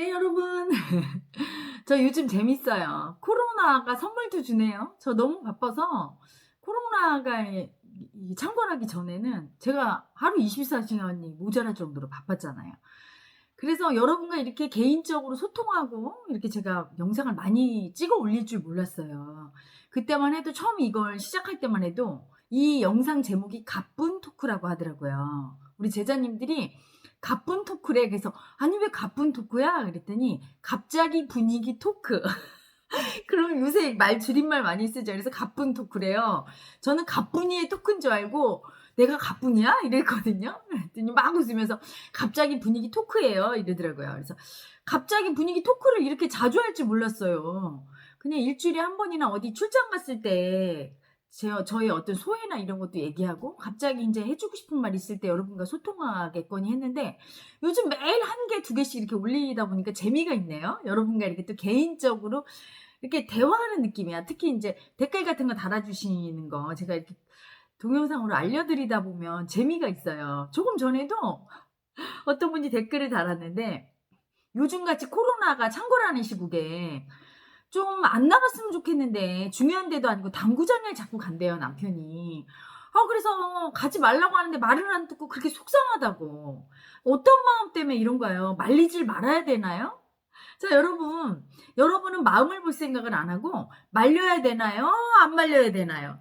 네, 여러분. 저 요즘 재밌어요. 코로나가 선물도 주네요. 저 너무 바빠서 코로나가 창궐하기 전에는 제가 하루 24시간이 모자랄 정도로 바빴잖아요. 그래서 여러분과 이렇게 개인적으로 소통하고 이렇게 제가 영상을 많이 찍어 올릴 줄 몰랐어요. 그때만 해도 처음 이걸 시작할 때만 해도 이 영상 제목이 가쁜 토크라고 하더라고요. 우리 제자님들이 가쁜 토크래. 그래서 아니 왜 가쁜 토크야? 그랬더니 갑자기 분위기 토크. 그럼 요새 말 줄임말 많이 쓰죠. 그래서 가쁜 토크래요. 저는 가뿐이의 토크인 줄 알고 내가 가뿐이야? 이랬거든요. 그랬더니 막 웃으면서 갑자기 분위기 토크예요. 이러더라고요. 그래서 갑자기 분위기 토크를 이렇게 자주 할 줄 몰랐어요. 그냥 일주일에 한 번이나 어디 출장 갔을 때 제, 저의 어떤 소회나 이런 것도 얘기하고 갑자기 이제 해주고 싶은 말 있을 때 여러분과 소통하겠거니 했는데 요즘 매일 한 개, 두 개씩 이렇게 올리다 보니까 재미가 있네요. 여러분과 이렇게 또 개인적으로 이렇게 대화하는 느낌이야. 특히 이제 댓글 같은 거 달아주시는 거 제가 이렇게 동영상으로 알려드리다 보면 재미가 있어요. 조금 전에도 어떤 분이 댓글을 달았는데 요즘같이 코로나가 창궐하는 시국에 좀 안 나갔으면 좋겠는데 중요한 데도 아니고 당구장에 자꾸 간대요 남편이. 아 그래서 가지 말라고 하는데 말을 안 듣고 그렇게 속상하다고. 어떤 마음 때문에 이런가요? 말리질 말아야 되나요? 자 여러분 여러분은 마음을 볼 생각을 안 하고 말려야 되나요? 안 말려야 되나요?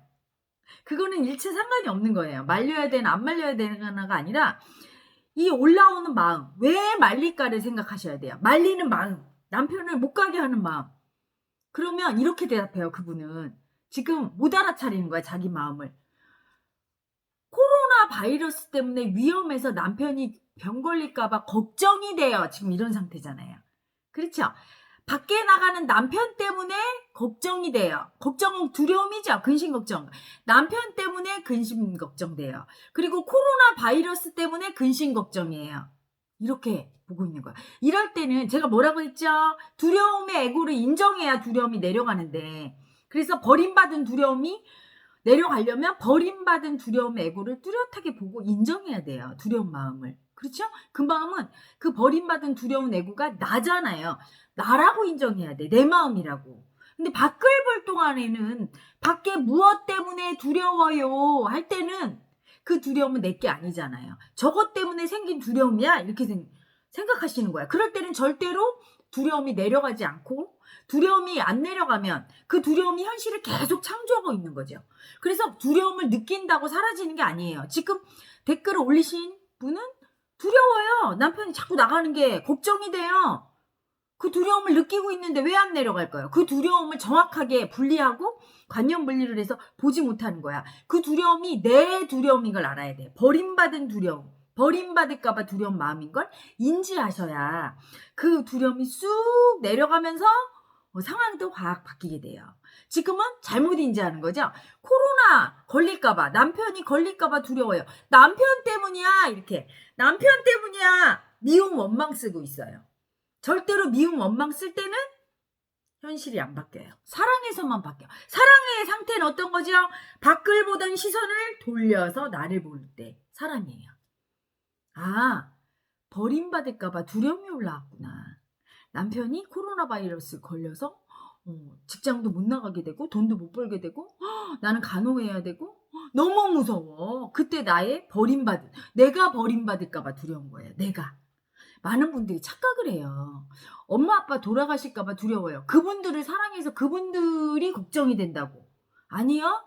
그거는 일체 상관이 없는 거예요. 말려야 되나 안 말려야 되나가 아니라 이 올라오는 마음 왜 말릴까를 생각하셔야 돼요. 말리는 마음 남편을 못 가게 하는 마음 그러면 이렇게 대답해요, 그분은. 지금 못 알아차리는 거야, 자기 마음을. 코로나 바이러스 때문에 위험해서 남편이 병 걸릴까봐 걱정이 돼요. 지금 이런 상태잖아요. 그렇죠? 밖에 나가는 남편 때문에 걱정이 돼요. 걱정, 두려움이죠. 근심 걱정. 남편 때문에 근심 걱정돼요. 그리고 코로나 바이러스 때문에 근심 걱정이에요. 이렇게 보고 있는 거야. 이럴 때는 제가 뭐라고 했죠? 두려움의 애고를 인정해야 두려움이 내려가는데. 그래서 버림받은 두려움이 내려가려면 버림받은 두려움의 애고를 뚜렷하게 보고 인정해야 돼요. 두려운 마음을. 그렇죠? 그 마음은 그 버림받은 두려운 애고가 나잖아요. 나라고 인정해야 돼. 내 마음이라고. 근데 밖을 볼 동안에는 밖에 무엇 때문에 두려워요 할 때는 그 두려움은 내게 아니잖아요. 저것 때문에 생긴 두려움이야? 이렇게 생, 생각하시는 거야. 그럴 때는 절대로 두려움이 내려가지 않고 두려움이 안 내려가면 그 두려움이 현실을 계속 창조하고 있는 거죠. 그래서 두려움을 느낀다고 사라지는 게 아니에요. 지금 댓글을 올리신 분은 두려워요. 남편이 자꾸 나가는 게 걱정이 돼요. 그 두려움을 느끼고 있는데 왜 안 내려갈까요? 그 두려움을 정확하게 분리하고 관념 분리를 해서 보지 못하는 거야. 그 두려움이 내 두려움인 걸 알아야 돼. 버림받은 두려움. 버림받을까봐 두려운 마음인 걸 인지하셔야 그 두려움이 쑥 내려가면서 어, 상황도 확 바뀌게 돼요. 지금은 잘못 인지하는 거죠. 코로나 걸릴까봐 남편이 걸릴까봐 두려워요. 남편 때문이야 이렇게 남편 때문이야 미움 원망 쓰고 있어요. 절대로 미움 원망 쓸 때는 현실이 안 바뀌어요. 사랑에서만 바뀌어. 사랑의 상태는 어떤 거죠? 밖을 보던 시선을 돌려서 나를 볼 때 사랑이에요. 아, 버림받을까봐 두려움이 올라왔구나. 남편이 코로나 바이러스 걸려서 어, 직장도 못 나가게 되고 돈도 못 벌게 되고 헉, 나는 간호해야 되고 헉, 너무 무서워. 그때 나의 버림받은 내가 버림받을까봐 두려운 거예요. 내가. 많은 분들이 착각을 해요. 엄마 아빠 돌아가실까봐 두려워요. 그분들을 사랑해서 그분들이 걱정이 된다고. 아니요.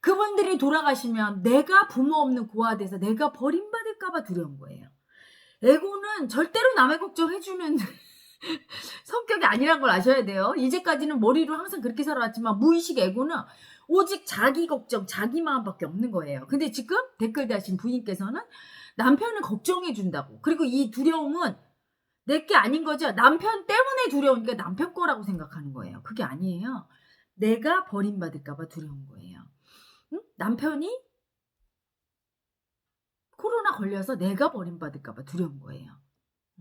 그분들이 돌아가시면 내가 부모 없는 고아 돼서 내가 버림받을까봐 두려운 거예요. 에고는 절대로 남의 걱정해주는 성격이 아니란 걸 아셔야 돼요. 이제까지는 머리로 항상 그렇게 살아왔지만 무의식 에고는 오직 자기 걱정, 자기 마음밖에 없는 거예요. 근데 지금 댓글 다신 부인께서는 남편을 걱정해 준다고. 그리고 이 두려움은 내 게 아닌 거죠. 남편 때문에 두려우니까 남편 거라고 생각하는 거예요. 그게 아니에요. 내가 버림받을까봐 두려운 거예요. 응? 남편이 코로나 걸려서 내가 버림받을까봐 두려운 거예요.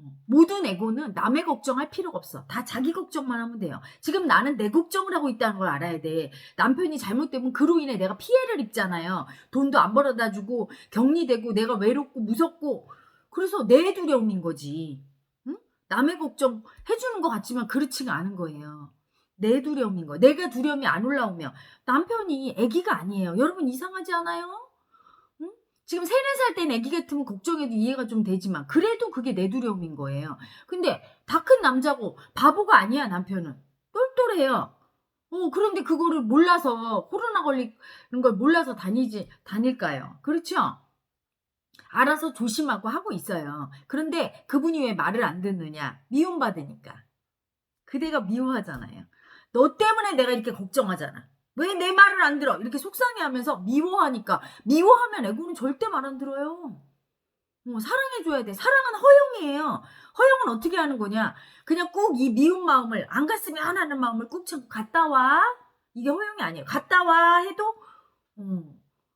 어. 모든 에고는 남의 걱정할 필요가 없어. 다 자기 걱정만 하면 돼요. 지금 나는 내 걱정을 하고 있다는 걸 알아야 돼. 남편이 잘못되면 그로 인해 내가 피해를 입잖아요. 돈도 안 벌어다 주고 격리되고 내가 외롭고 무섭고 그래서 내 두려움인 거지. 응? 남의 걱정 해주는 것 같지만 그렇지가 않은 거예요. 내 두려움인 거. 내가 두려움이 안 올라오면 남편이 아기가 아니에요. 여러분 이상하지 않아요? 응? 지금 세네 살땐 아기 같으면 걱정해도 이해가 좀 되지만 그래도 그게 내 두려움인 거예요. 근데 다 큰 남자고 바보가 아니야 남편은. 똘똘해요. 어, 그런데 그거를 몰라서 코로나 걸리는 걸 몰라서 다니지 다닐까요? 그렇죠? 알아서 조심하고 하고 있어요. 그런데 그분이 왜 말을 안 듣느냐? 미움받으니까. 그대가 미워하잖아요. 너 때문에 내가 이렇게 걱정하잖아. 왜 내 말을 안 들어? 이렇게 속상해하면서 미워하니까 미워하면 애고는 절대 말 안 들어요. 어, 사랑해줘야 돼. 사랑은 허용이에요. 허용은 어떻게 하는 거냐? 그냥 꾹 이 미운 마음을 안 갔으면 하는 마음을 꾹 참고 갔다 와. 이게 허용이 아니에요. 갔다 와 해도 어,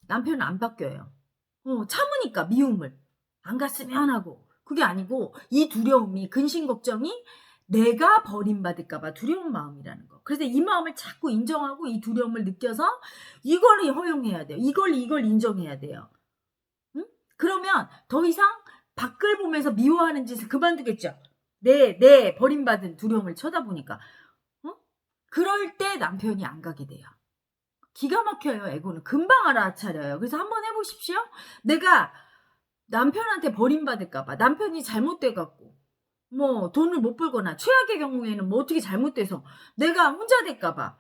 남편은 안 바뀌어요. 어, 참으니까 미움을 안 갔으면 하고 그게 아니고 이 두려움이 근심 걱정이 내가 버림받을까봐 두려운 마음이라는 거. 그래서 이 마음을 자꾸 인정하고 이 두려움을 느껴서 이걸 허용해야 돼요. 이걸 이걸 인정해야 돼요. 응? 그러면 더 이상 밖을 보면서 미워하는 짓을 그만두겠죠. 내, 내 버림받은 두려움을 쳐다보니까. 어? 그럴 때 남편이 안 가게 돼요. 기가 막혀요, 에고는. 금방 알아차려요. 그래서 한번 해보십시오. 내가 남편한테 버림받을까봐. 남편이 잘못돼갖고. 뭐, 돈을 못 벌거나, 최악의 경우에는 뭐 어떻게 잘못돼서 내가 혼자 될까봐.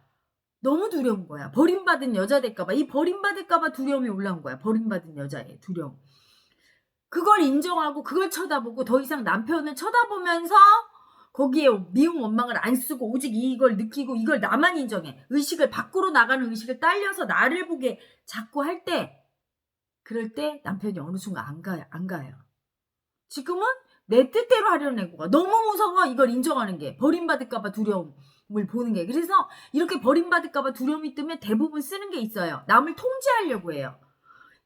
너무 두려운 거야. 버림받은 여자 될까봐. 이 버림받을까봐 두려움이 올라온 거야. 버림받은 여자의 두려움. 그걸 인정하고, 그걸 쳐다보고, 더 이상 남편을 쳐다보면서, 거기에 미움 원망을 안 쓰고 오직 이걸 느끼고 이걸 나만 인정해. 의식을 밖으로 나가는 의식을 딸려서 나를 보게 자꾸 할 때 그럴 때 남편이 어느 순간 안 가요. 안 가요. 지금은 내 뜻대로 하려는 애고가 너무 무서워 이걸 인정하는 게 버림받을까봐 두려움을 보는 게 그래서 이렇게 버림받을까봐 두려움이 뜨면 대부분 쓰는 게 있어요. 남을 통제하려고 해요.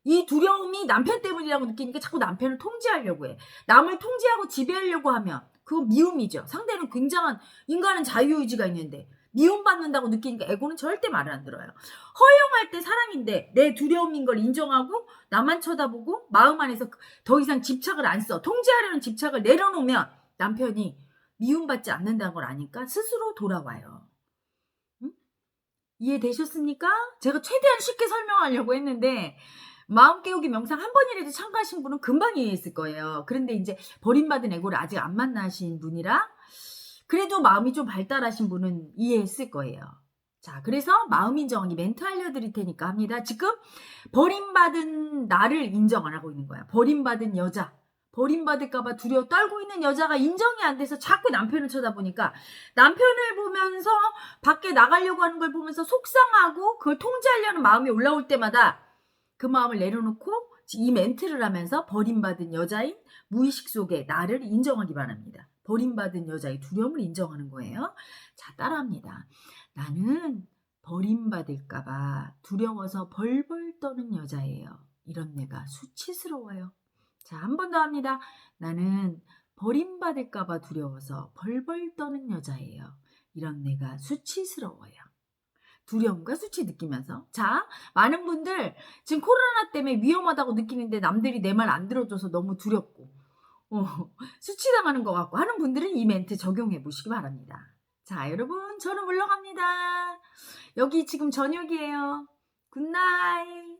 이 두려움이 남편 때문이라고 느끼니까 자꾸 남편을 통제하려고 해. 남을 통제하고 지배하려고 하면 그건 미움이죠. 상대는 굉장한 인간은 자유의지가 있는데 미움받는다고 느끼니까 에고는 절대 말을 안 들어요. 허용할 때 사랑인데 내 두려움인 걸 인정하고 나만 쳐다보고 마음 안에서 더 이상 집착을 안 써. 통제하려는 집착을 내려놓으면 남편이 미움받지 않는다는 걸 아니까 스스로 돌아와요. 응? 이해되셨습니까? 제가 최대한 쉽게 설명하려고 했는데 마음 깨우기 명상 한 번이라도 참가하신 분은 금방 이해했을 거예요. 그런데 이제 버림받은 에고를 아직 안 만나신 분이라 그래도 마음이 좀 발달하신 분은 이해했을 거예요. 자, 그래서 마음 인정하기 멘트 알려드릴 테니까 합니다. 지금 버림받은 나를 인정 안 하고 있는 거야. 버림받은 여자. 버림받을까봐 두려워 떨고 있는 여자가 인정이 안 돼서 자꾸 남편을 쳐다보니까 남편을 보면서 밖에 나가려고 하는 걸 보면서 속상하고 그걸 통제하려는 마음이 올라올 때마다 그 마음을 내려놓고 이 멘트를 하면서 버림받은 여자인 무의식 속에 나를 인정하기 바랍니다. 버림받은 여자의 두려움을 인정하는 거예요. 자, 따라합니다. 나는 버림받을까봐 두려워서 벌벌 떠는 여자예요. 이런 내가 수치스러워요. 자, 한 번 더 합니다. 나는 버림받을까봐 두려워서 벌벌 떠는 여자예요. 이런 내가 수치스러워요. 두려움과 수치 느끼면서. 자, 많은 분들 지금 코로나 때문에 위험하다고 느끼는데 남들이 내 말 안 들어줘서 너무 두렵고, 어, 수치당하는 것 같고 하는 분들은 이 멘트 적용해 보시기 바랍니다. 자, 여러분, 저는 물러갑니다. 여기 지금 저녁이에요. 굿나잇.